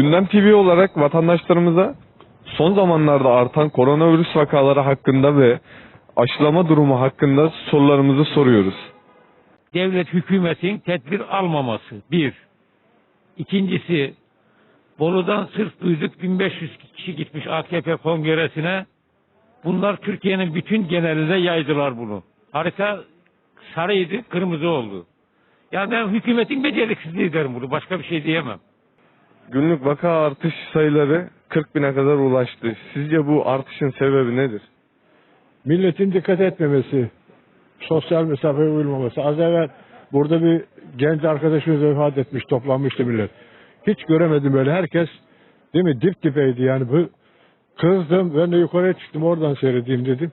Gündem TV olarak vatandaşlarımıza son zamanlarda artan koronavirüs vakaları hakkında ve aşılama durumu hakkında sorularımızı soruyoruz. devlet hükümetin tedbir almaması. Bir. İkincisi Bolu'dan sırf duyduk 1500 kişi gitmiş AKP kongresine. Bunlar Türkiye'nin bütün genelinde yaydılar bunu. Harita sarıydı, kırmızı oldu. Ya ben hükümetin beceriksizliği derim bunu. Başka bir şey diyemem. Günlük vaka artış sayıları 40 bine kadar ulaştı. Sizce bu artışın sebebi nedir? Milletin dikkat etmemesi, sosyal mesafeye uyulmaması. Az evvel burada bir genç arkadaşımız vefat etmiş, toplanmıştı millet. Hiç göremedim öyle. Herkes değil mi dip dipeydi yani. Bu, kızdım, ben de yukarıya çıktım oradan seyredeyim dedim.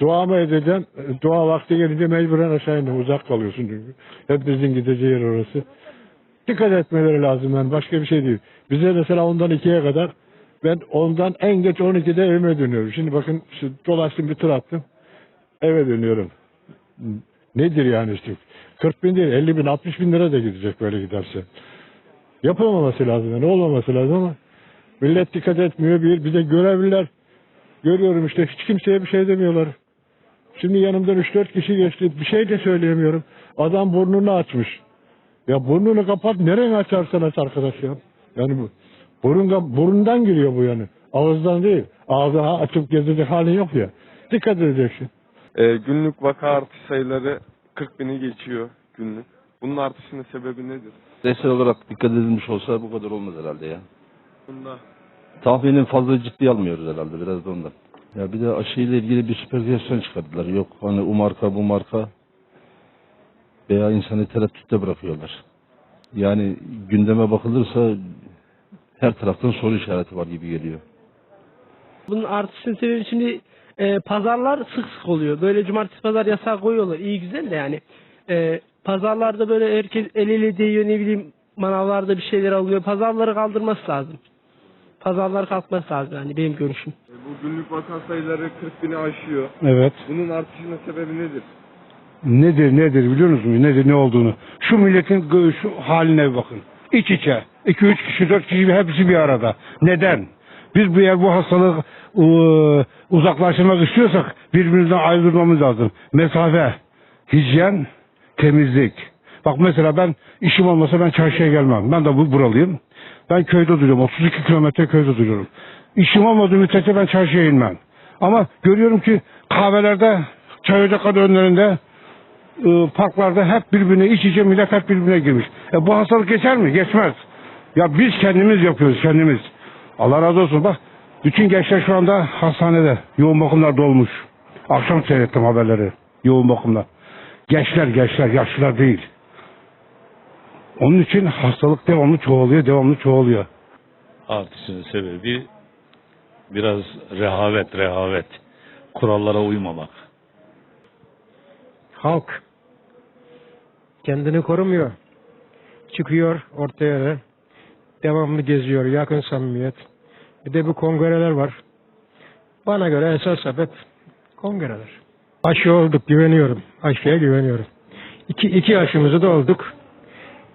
Dua mı edeceğim? Dua vakti gelince mecburen aşağı indim. Uzak kalıyorsun çünkü. Hepimizin gideceği yer orası. Dikkat etmeleri lazım yani. Başka bir şey değil. Bize mesela ondan ikiye kadar ben ondan en geç 12'de evime dönüyorum. Şimdi bakın şu dolaştım bir tur attım. Eve dönüyorum. Nedir yani işte? 40 bin değil 50 bin 60 bin lira da gidecek böyle giderse. Yapılmaması lazım yani olmaması lazım ama millet dikkat etmiyor. Bir, bir de görevliler görüyorum işte hiç kimseye bir şey demiyorlar. Şimdi yanımdan 3-4 kişi geçti. Bir şey de söyleyemiyorum. Adam burnunu açmış. Ya burnunu kapat nereye açarsan aç arkadaş ya. Yani bu burundan, burundan giriyor bu yani. Ağızdan değil. Ağzı açıp gezecek halin yok ya. Dikkat edeceksin. Ee, günlük vaka artış sayıları 40 bini geçiyor günlük. Bunun artışının sebebi nedir? Bireysel olarak dikkat edilmiş olsa bu kadar olmaz herhalde ya. Bunda Tahminin fazla ciddi almıyoruz herhalde biraz da ondan. Ya bir de aşıyla ilgili bir süpervizyon çıkardılar. Yok hani o marka bu marka veya insanı tereddütte bırakıyorlar. Yani gündeme bakılırsa her taraftan soru işareti var gibi geliyor. Bunun artışın sebebi şimdi e, pazarlar sık sık oluyor. Böyle cumartesi pazar yasağı koyuyorlar. İyi güzel de yani. E, pazarlarda böyle herkes el ele değiyor ne bileyim manavlarda bir şeyler alıyor. Pazarları kaldırması lazım. Pazarlar kalkması lazım yani benim görüşüm. E, bu günlük vaka sayıları 40 bini aşıyor. Evet. Bunun artışının sebebi nedir? Nedir nedir biliyor musunuz nedir ne olduğunu? Şu milletin gö- şu haline bir bakın. İç içe. 2-3 kişi 4 kişi hepsi bir arada. Neden? Biz bu yer bu hastalık ıı, uzaklaştırmak istiyorsak birbirimizden ayrılmamız lazım. Mesafe, hijyen, temizlik. Bak mesela ben işim olmasa ben çarşıya gelmem. Ben de bu buralıyım. Ben köyde duruyorum. 32 kilometre köyde duruyorum. İşim olmadığı müddetçe ben çarşıya inmem. Ama görüyorum ki kahvelerde, çay ocakları önlerinde e, parklarda hep birbirine iç içe millet hep birbirine girmiş. E bu hastalık geçer mi? Geçmez. Ya biz kendimiz yapıyoruz kendimiz. Allah razı olsun bak bütün gençler şu anda hastanede yoğun bakımlar dolmuş. Akşam seyrettim haberleri yoğun bakımlar. Gençler gençler yaşlılar değil. Onun için hastalık devamlı çoğalıyor devamlı çoğalıyor. artışının sebebi biraz rehavet, rehavet. Kurallara uymamak. halk kendini korumuyor. Çıkıyor ortaya devamlı geziyor. Yakın samimiyet. Bir de bu kongreler var. Bana göre esas sebep kongreler. Aşı olduk güveniyorum. Aşıya güveniyorum. İki, iki aşımızı da olduk.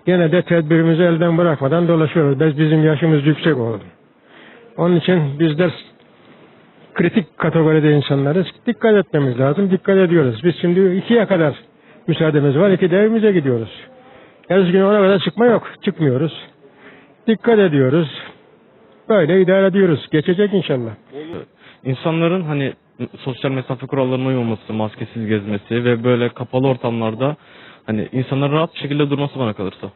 Gene de tedbirimizi elden bırakmadan dolaşıyoruz. Biz, bizim yaşımız yüksek oldu. Onun için bizler kritik kategoride insanlarız. Dikkat etmemiz lazım. Dikkat ediyoruz. Biz şimdi ikiye kadar müsaademiz var. İki de evimize gidiyoruz. Yarısı günü ona kadar çıkma yok. Çıkmıyoruz. Dikkat ediyoruz. Böyle idare ediyoruz. Geçecek inşallah. İnsanların hani sosyal mesafe kurallarına uymaması, maskesiz gezmesi ve böyle kapalı ortamlarda hani insanların rahat bir şekilde durması bana kalırsa.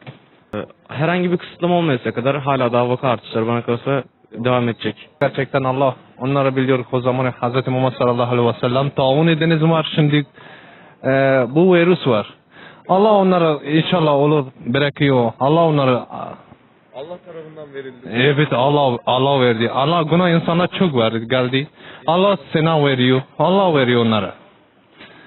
Ee, Herhangi bir kısıtlama olmayasıya kadar hala daha vaka artışları bana kalırsa devam edecek. Gerçekten Allah onları biliyor o zaman Hz. Muhammed sallallahu aleyhi ve sellem taun ediniz var şimdi e, bu virüs var. Allah onları inşallah olur bırakıyor. Allah onları Allah tarafından verildi. evet Allah Allah verdi. Allah günah insana çok var geldi. Allah sana veriyor. Allah veriyor onlara.